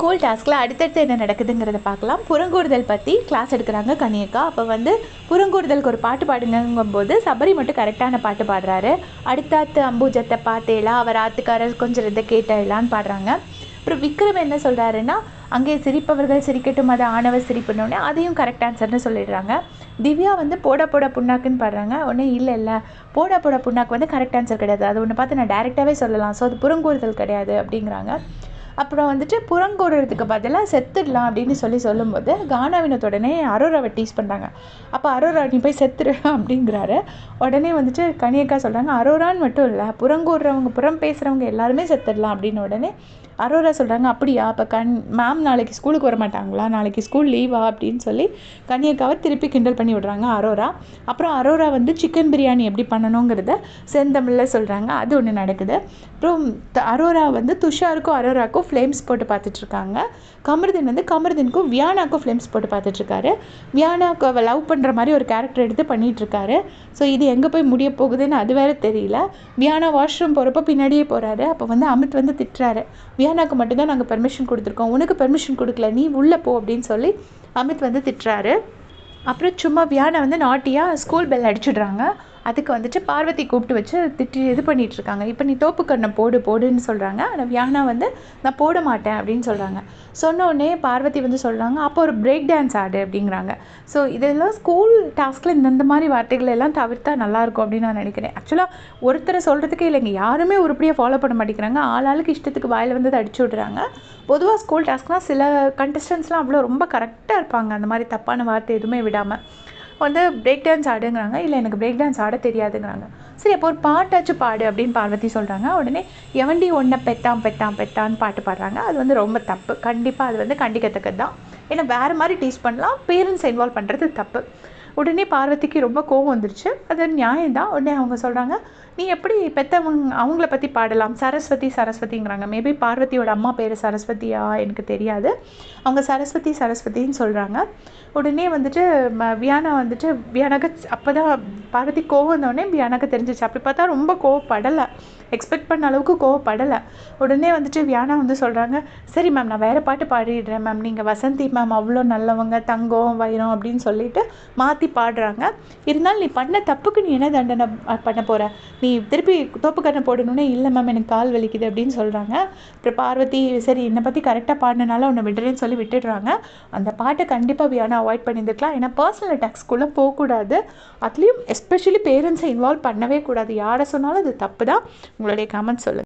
School டாஸ்கில் அடுத்தடுத்து என்ன நடக்குதுங்கிறத பார்க்கலாம். புறங்கூறுதல் பற்றி கிளாஸ் எடுக்கிறாங்க கனியக்கா அப்போ வந்து புறங்கூறுதலுக்கு ஒரு பாட்டு பாடுங்கும்போது சபரி மட்டும் கரெக்டான பாட்டு பாடுறாரு. அடுத்தாத்து அம்பூஜத்தை பார்த்தேலா அவர் ஆத்துக்காரர் கொஞ்சம் இதை கேட்டேலான்னு பாடுறாங்க. அப்புறம் விக்ரம் என்ன சொல்கிறாருன்னா அங்கே சிரிப்பவர்கள் சிரிக்கட்டும் அதை ஆணவ சிரிப்புனோடனே அதையும் கரெக்ட் ஆன்சர்னு சொல்லிடுறாங்க. திவ்யா வந்து போட போட புண்ணாக்குன்னு பாடுறாங்க. உடனே இல்லை இல்லை. போட போட புண்ணாக்கு வந்து கரெக்ட் ஆன்சர் கிடையாது. அது ஒன்று பார்த்து நான் டேரெக்டாகவே சொல்லலாம். ஸோ அது புறங்கூறுதல் கிடையாது அப்படிங்கிறாங்க. அப்புறம் வந்துட்டு புறங்கூடுறதுக்கு பதிலாக செத்துடலாம் அப்படின்னு சொல்லி சொல்லும்போது கானாவினத் உடனே அரோராவை டீஸ் பண்ணுறாங்க அப்போ அரோரா நீ போய் செத்துரு அப்படிங்கிறாரு. உடனே வந்துட்டு கனியக்கா சொல்கிறாங்க அரோரான்னு மட்டும் இல்லை புறங்கூடுறவங்க புறம் பேசுகிறவங்க எல்லாருமே செத்துடலாம் அப்படின்னு உடனே அரோரா சொல்கிறாங்க அப்படியா? அப்போ கண் மேம் நாளைக்கு ஸ்கூலுக்கு வர மாட்டாங்களா நாளைக்கு ஸ்கூல் லீவா அப்படின்னு சொல்லி கன்னியக்காவை திருப்பி கிண்டல் பண்ணி விடுறாங்க அரோரா. அப்புறம் அரோரா வந்து சிக்கன் பிரியாணி எப்படி பண்ணணுங்கிறத செந்தமிழில் சொல்கிறாங்க அது ஒன்று நடக்குது. அப்புறம் த- அரோரா வந்து துஷாருக்கும் அரோராக்கும் ஃப்ளேம்ஸ் போட்டு பார்த்துட்ருக்காங்க. கமருதீன் வந்து கமருதீனுக்கும் வியானாக்கும் ஃப்ளேம்ஸ் போட்டு பார்த்துட்ருக்காரு. வியானாக்கு அவள் லவ் பண்ணுற மாதிரி ஒரு கேரக்டர் எடுத்து பண்ணிகிட்ருக்காரு ஸோ இது எங்கே போய் முடிய போகுதுன்னு அது வேற தெரியல. வியானா வாஷ்ரூம் போகிறப்ப பின்னாடியே போகிறாரு அப்போ வந்து அமித் வந்து திட்டுறாரு. வியானாக்கு மட்டும்தான் நாங்கள் பெர்மிஷன் கொடுத்துருக்கோம். உனக்கு பெர்மிஷன் கொடுக்கல நீ உள்ளே போ அப்படின்னு சொல்லி அமித் வந்து திட்டுறாரு. அப்புறம் சும்மா வியானை வந்து நாட்டியாக ஸ்கூல் பெல் அடிச்சிடுறாங்க. அதுக்கு வந்துட்டு பார்வதி கூப்பிட்டு வச்சு திட்டி இது பண்ணிட்டு இருக்காங்க இப்போ நீ தோப்பு கண்ணை போடு போடுன்னு சொல்கிறாங்க ஆனால் வியானா வந்து நான் போட மாட்டேன் அப்படின்னு சொல்கிறாங்க சொன்னோடனே பார்வதி வந்து சொல்கிறாங்க அப்போ ஒரு பிரேக் டான்ஸ் ஆடு அப்படிங்கிறாங்க. ஸோ இதெல்லாம் ஸ்கூல் டாஸ்கில் இந்தந்த மாதிரி வார்த்தைகள் எல்லாம் தவிர்த்தா நல்லாயிருக்கும் அப்படின்னு நான் நினைக்கிறேன். ஆக்சுவலாக ஒருத்தரை சொல்கிறதுக்கே இல்லைங்க. யாருமே உருப்படியாக ஃபாலோ பண்ண மாட்டேங்கிறாங்க. ஆளாளுக்கு இஷ்டத்துக்கு வாயில் வந்து அடிச்சு விட்றாங்க. பொதுவாக ஸ்கூல் டாஸ்க்லாம் சில கண்டஸ்டன்ஸ்லாம் அவ்வளோ ரொம்ப கரெக்டாக இருப்பாங்க. அந்த மாதிரி தப்பான வார்த்தை எதுவுமே விடாமல் வந்து பிரேக் டான்ஸ் ஆடுங்கிறாங்க. இல்லை எனக்கு பிரேக் டான்ஸ் ஆட தெரியாதுங்கிறாங்க. சரி அப்போ ஒரு பாட்டாச்சும் பாடு அப்படின்னு பார்வதி சொல்கிறாங்க உடனே எவண்டி ஒன்றை பெட்டான் பெட்டான் பெட்டான்னு பாட்டு பாடுறாங்க. அது வந்து ரொம்ப தப்பு. கண்டிப்பாக அது வந்து கண்டிக்கத்தக்கது தான் ஏன்னா வேறு மாதிரி டீச் பண்ணலாம். பேரண்ட்ஸ் இன்வால்வ் பண்ணுறது தப்பு. உடனே பார்வதிக்கு ரொம்ப கோவம் வந்துருச்சு. அது நியாயம்தான். உடனே அவங்க சொல்கிறாங்க நீ எப்படி பெற்றவங்க அவங்கள பற்றி பாடலாம்? சரஸ்வதி சரஸ்வதிங்கிறாங்க. மேபி பார்வதியோட அம்மா பேர் சரஸ்வதியா? எனக்கு தெரியாது. அவங்க சரஸ்வதி சரஸ்வதின்னு சொல்கிறாங்க உடனே வந்துட்டு ம- வியானா வந்துட்டு வியானாக்கு அப்போ தான் பார்வதி கோவம் வந்தோடனே வியானாக்கு தெரிஞ்சிச்சு அப்படி பார்த்தா ரொம்ப கோவப்படலை. எக்ஸ்பெக்ட் பண்ண அளவுக்கு கோவப்படலை. உடனே வந்துட்டு வியானா வந்து சொல்கிறாங்க சரி மேம் நான் வேறு பாட்டு பாடிடுறேன் மேம் நீங்கள் வசந்தி மேம் அவ்வளோ நல்லவங்க தங்கம் வைரம் அப்படின்னு சொல்லிட்டு மாற்றி பாடுறாங்க. இருந்தாலும் நீ பண்ண தப்புக்கு நீ என்ன தண்டனை பண்ண போகிற நீ திருப்பி தோப்பு கண்ணை போடணுன்னே இல்லை மேம் எனக்கு கால் வலிக்குது அப்படின்னு சொல்கிறாங்க அப்புறம் பார்வதி சரி என்னை பற்றி கரெக்டாக பாடினால உன்னை விடுறேன்னு சொல்லி விட்டுடுறாங்க. அந்த பாட்டை கண்டிப்பாக வியானா அவாய்ட் பண்ணியிருந்துருக்கலாம். ஏன்னா பர்சனல் அட்டாக்ஸ்க்குள்ளே போகக்கூடாது. அதுலேயும் எஸ்பெஷலி பேரண்ட்ஸை இன்வால்வ் பண்ணவே கூடாது. யாரை சொன்னாலும் அது தப்பு தான். உங்களுடைய கமெண்ட் சொல்லுங்கள்